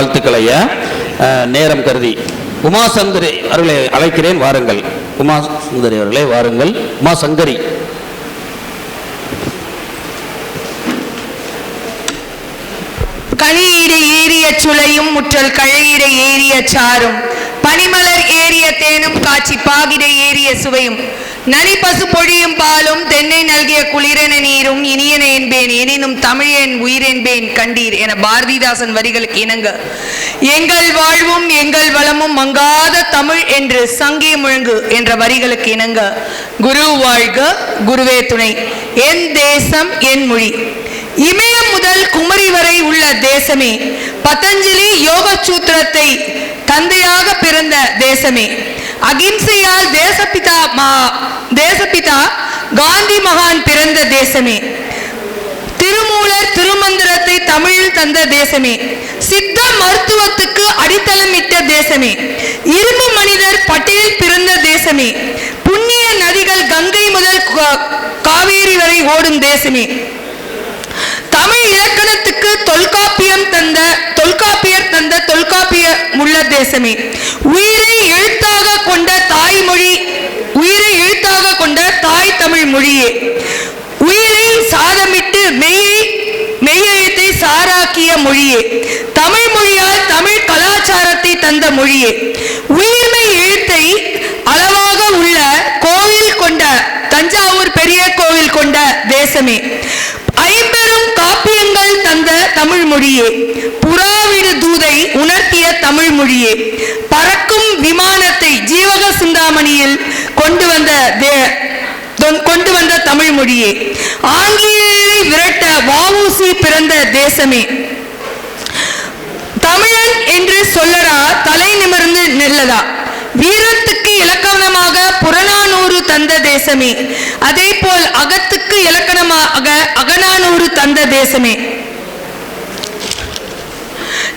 வாழ்த்துக்களைய நேரம் கருதி உமாசங்கரி அவர்களை அழைக்கிறேன் வாருங்கள். உமாசங்கரி சுந்தரி அவர்களே வாருங்கள். உமாசங்கரி. சங்கரி ஏறிய சுளையும் முற்றல் கழையிட ஏறிய சாரும். பனிமலர் ஏறிய தேனும் காட்சி பாகிடை ஏறிய சுவையும். நனி பசு பொழியும் பாலும் தென்னை நல்கிய குளிரென நீரும் இனியன என்பேன் எனினும் தமிழேன் உயிரென்பேன் கண்டீர் என பாரதிதாசன் வரிகளுக்கு இணங்க. எங்கள் வாழ்வும் எங்கள் வளமும் மங்காத தமிழ் என்று சங்கே முழங்கு என்ற வரிகளுக்கு இணங்க. குரு வாழ்க குருவே துணை. என் தேசம் என் மொழி. இமயம் முதல் குமரி வரை உள்ள தேசமே. பதஞ்சலி யோக சூத்திரத்தை தந்தையாக பிறந்த தேசமே. அகிம்சையால் தேசப்பிதா மா- தேசப்பிதா காந்தி மகான் பிறந்த தேசமே. திருமூலர் திருமந்திரத்தை தமிழில் தந்த தேசமே. சித்த மருத்துவத்துக்கு அடித்தளமிட்ட தேசமே. இரும்பு மனிதர் பட்டியல் பிறந்த தேசமே. புண்ணிய நதிகள் கங்கை முதல் கா- காவேரி வரை ஓடும் தேசமே. தமிழ் இலக்கணத்துக்கு தொல்காப்பியம் தந்த தொல்காப்பியர் தந்த தொல்காப்பிய முள்ள தேசமே. உயிரை எழுத்தாக கொண்ட தாய்மொழி உயிரை எழுத்தாக கொண்ட தாய் தமிழ் மொழியே. உயிரை சாதமிட்டு மெய்யை மெய்யெழுத்தை சாராக்கிய மொழியே. தமிழ் மொழியால் தமிழ் கலாச்சாரத்தை தந்த மொழியே. உயிர்மை எழுத்தை அளவாக உள்ள கோவில் கொண்ட தஞ்சாவூர் பெரிய கோவில் கொண்ட தேசமே. தமிழ் மொழியே புறாவிடு தூதை உணர்த்திய தமிழ் மொழியே பறக்கும் விமானத்தை ஜீவக சிந்தாமணியில் கொண்டு வந்த கொண்டு வந்த தமிழ் மொழியே ஆங்கிலேயே விரட்ட வாவூசி பிறந்த தேசமே. தமிழன் என்று சொல்லடா தலை நிமிர்ந்து நெல்லதா. வீரத்துக்கு இலக்கணமாக புறநானூறு தந்த தேசமே. அதே போல் அகத்துக்கு இலக்கணமாக அகநானூறு தந்த தேசமே.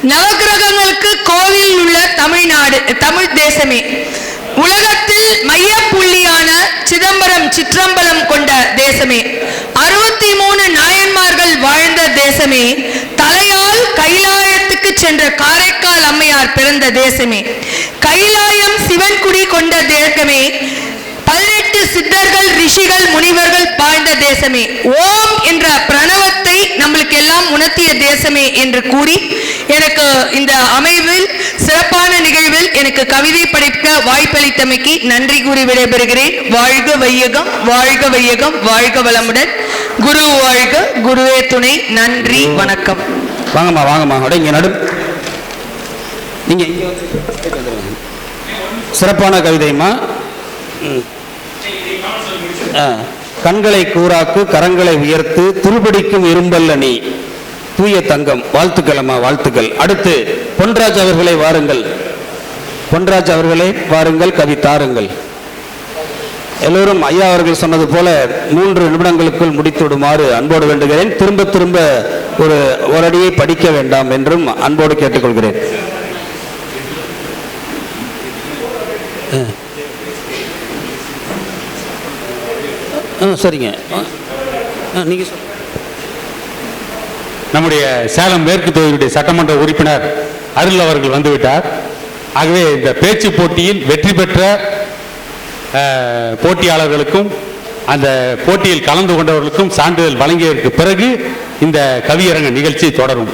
நவக்கிரகங்களுக்கு கோவில் உள்ள தமிழ்நாடு தமிழ் தேசமே. உலகத்தில் மையப்புள்ளியான சிதம்பரம் சிற்றம்பலம் கொண்ட தேசமே. அறுபத்தி மூணு நாயன்மார்கள் வாழ்ந்த தேசமே. தலையால் கைலாயத்துக்கு சென்ற காரைக்கால் அம்மையார் பிறந்த தேசமே. கைலாயம் சிவன்குடி கொண்ட தேசமே. பதினெட்டு சித்தர்கள் ரிஷிகள் முனிவர்கள் வாழ்ந்த தேசமே. ஓம் என்ற எல்லாம் தேசமே என்று கூறி எனக்கு இந்த அமைவில் சிறப்பான நிகழ்வில் எனக்கு கவிதை படைக்க வாய்ப்பளித்தமைக்கு நன்றி கூறி விடைபெறுகிறேன். வாழ்க வையகம் வாழ்க வையகம் வாழ்க வளமுடன். குரு வாழ்க குருவே துணை. நன்றி வணக்கம். வாங்கம்மா வாங்கம்மா. அட இங்கே நடு. நீங்கள் இங்கே சிறப்பான கவிதைம்மா. கண்களை கூறாக்கு கரங்களை உயர்த்து துருபிடிக்கும் இரும்பல்ல நீ. தூய தங்கம் வாழ்த்துக்கள் அம்மா வாழ்த்துக்கள். அடுத்து பொன்ராஜ் அவர்களை வாருங்கள். பொன்ராஜ் அவர்களே வாருங்கள் கவி தாருங்கள். எல்லோரும் ஐயா அவர்கள் சொன்னது போல மூன்று நிமிடங்களுக்குள் முடித்து விடுமாறு அன்போடு வேண்டுகிறேன். திரும்ப திரும்ப ஒரு ஒரு அடியை படிக்க வேண்டாம் என்றும் அன்போடு கேட்டுக்கொள்கிறேன். ஆ. சரிங்க. நீங்கள் நம்முடைய சேலம் மேற்கு தொகுதியுடைய சட்டமன்ற உறுப்பினர் அருள் அவர்கள் வந்துவிட்டார். ஆகவே இந்த பேச்சு போட்டியில் வெற்றி பெற்ற போட்டியாளர்களுக்கும் அந்த போட்டியில் கலந்து கொண்டவர்களுக்கும் சான்றிதழ் வழங்கியதற்கு பிறகு இந்த கவியரங்க நிகழ்ச்சி தொடரும்.